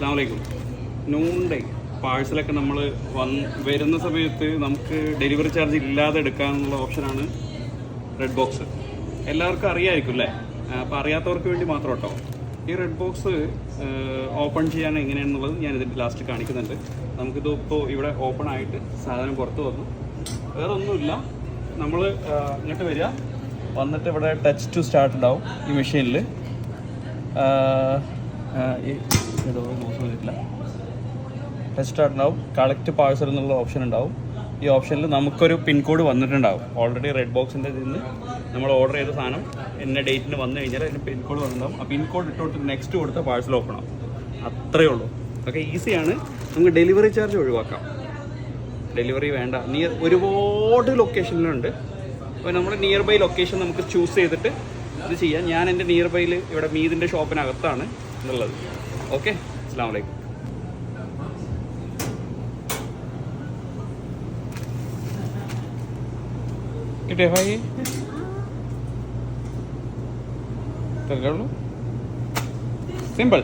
അസ്സാമലൈക്കും നൂണ്ടേ പാഴ്സലൊക്കെ നമ്മൾ വന്ന് വരുന്ന സമയത്ത് നമുക്ക് ഡെലിവറി ചാർജ് ഇല്ലാതെ എടുക്കാനുള്ള ഓപ്ഷനാണ് റെഡ് ബോക്സ് എല്ലാവർക്കും അറിയാമായിരിക്കും അല്ലേ? അപ്പോൾ അറിയാത്തവർക്ക് വേണ്ടി മാത്രം കേട്ടോ. ഈ റെഡ് ബോക്സ് ഓപ്പൺ ചെയ്യാൻ എങ്ങനെയാണെന്നുള്ളത് ഞാൻ ഇതിന്റെ ലാസ്റ്റ് കാണിക്കുന്നുണ്ട്. നമുക്കിത് ഇപ്പോൾ ഇവിടെ ഓപ്പൺ ആയിട്ട് സാധനം പുറത്ത് വന്നു. വേറെ ഒന്നുമില്ല നമ്മൾ ഇങ്ങോട്ട് വരിക. വന്നിട്ട് ഇവിടെ ടച്ച് ടു സ്റ്റാർട്ട് ഉണ്ടാവും ഈ മെഷീനിൽ ടച്ച് സ്റ്റാർട്ട് ഉണ്ടാവും. കളക്ട് പാഴ്സൽ എന്നുള്ള ഓപ്ഷൻ ഉണ്ടാവും. ഈ ഓപ്ഷനിൽ നമുക്കൊരു പിൻകോഡ് വന്നിട്ടുണ്ടാവും. ഓൾറെഡി റെഡ് ബോക്സിന്റെ ഇതിൽ നിന്ന് നമ്മൾ ഓർഡർ ചെയ്ത സാധനം എന്ന ഡേറ്റിന് വന്നു കഴിഞ്ഞാൽ അതിന് പിൻകോഡ് വന്നിട്ടുണ്ടാവും. ആ പിൻകോഡ് ഇട്ടോട്ട് നെക്സ്റ്റ് കൊടുത്ത പാഴ്സൽ ഓപ്പൺ ആവും. അത്രയേ ഉള്ളൂ. ഓക്കെ ഈസിയാണ് നമുക്ക് ഡെലിവറി ചാർജ് ഒഴിവാക്കാം. ഡെലിവറി വേണ്ട. നിയർ ഒരുപാട് ലൊക്കേഷനിലുണ്ട് അപ്പോൾ നമ്മൾ നിയർ ബൈ ലൊക്കേഷൻ നമുക്ക് ചൂസ് ചെയ്തിട്ട് ഇത് ചെയ്യാം. ഞാൻ എന്റെ നിയർ ബൈയിൽ ഇവിടെ മീതിന്റെ ഷോപ്പിനകത്താണ് ഉള്ളത്. ഓക്കെ അസ്സാം വലൈക്കും കിട്ടിയോ ഭായി സിമ്പിൾ